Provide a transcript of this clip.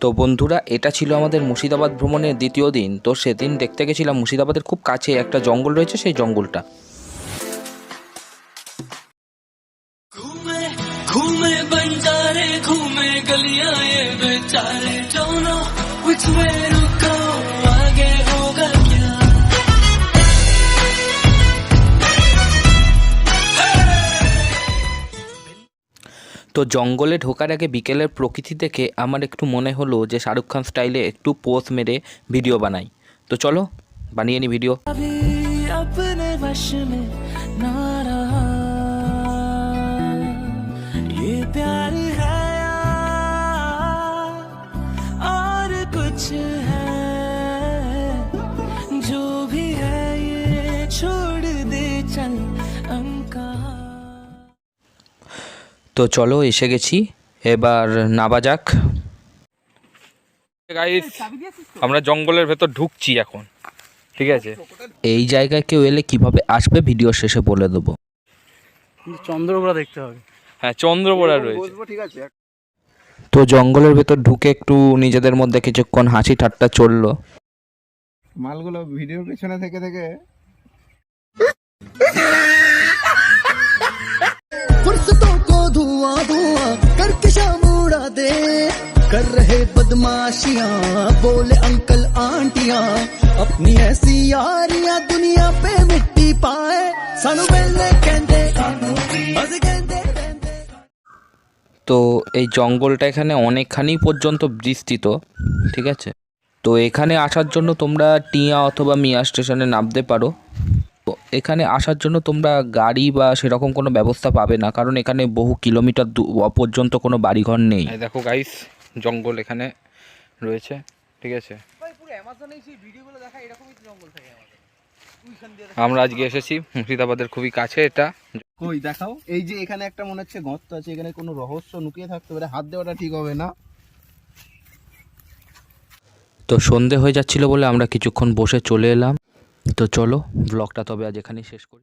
তো বন্ধুরা এটা ছিল আমাদের মুর্শিদাবাদ ভ্রমণের দ্বিতীয় দিন তো সেদিন দেখতে গেছিলাম মুর্শিদাবাদের খুব কাছে একটা জঙ্গল রয়েছে সেই জঙ্গলটা घूमे घूमे बंजारे घूमे गलियां ये बेचारे don't know which তো জঙ্গলে ঢোকার আগে বিকেলের প্রকৃতি দেখে আমার একটু মনে হলো যে শাহরুখ খান স্টাইলে একটু পোজ মেরে ভিডিও বানাই তো চলো বানিয়ে নি ভিডিও अभी अपने वश में ना रहा ये प्यार है या और कुछ है তো চলো এসে গেছি। এবার নাবা যাক। গাইস আমরা জঙ্গলের ভেতর ঢুকছি এখন। ঠিক আছে? এই জায়গায় কেউ এলে কীভাবে আসবে ভিডিও শেষে বলে দেবো। চন্দ্রকোনা দেখতে হবে। হ্যাঁ চন্দ্রপোড়া রয়েছে। ঠিক আছে। তো জঙ্গলের ভেতর ঢুকে একটু নিজেদের মধ্যে কিছুক্ষণ হাসি ঠাট্টা চলল। মালগুলো ভিডিওর পেছনে থেকে থেকে कर रहे बदमाशियां बोले अंकल आंटियां अपनी ऐसी यारियां दुनिया पे मिट्टी पाए सानू मिलने कहंदे अस कहंदे रहंदे তো এই জঙ্গলটা এখানে অনেকখানি পর্যন্ত বিস্তৃত ঠিক আছে তো এখানে আসার জন্য তোমরা টিয়া অথবা মিয়া স্টেশনে নামতে পারো তো এখানে আসার জন্য তোমরা গাড়ি বা সেরকম কোনো ব্যবস্থা পাবে না কারণ এখানে বহু কিলোমিটার দূ- পর্যন্ত কোনো বাড়িঘর নেই দেখো গাইস জঙ্গল এখানে রয়েছে ঠিক আছে? আমরা আজকে এসেছি মুর্শিদাবাদের খুবই কাছে এটা। কই দেখাও। এই যে এখানে একটা মনে হচ্ছে গর্ত আছে এখানে কোনো রহস্য লুকিয়ে থাকতে পারে হাত দেওয়াটা ঠিক হবে না। তো সন্ধে হয়ে যাচ্ছিল বলে আমরা কিছুক্ষণ বসে চলে এলাম। তো চলো ব্লগটা তবে আজ এখানেই শেষ করি।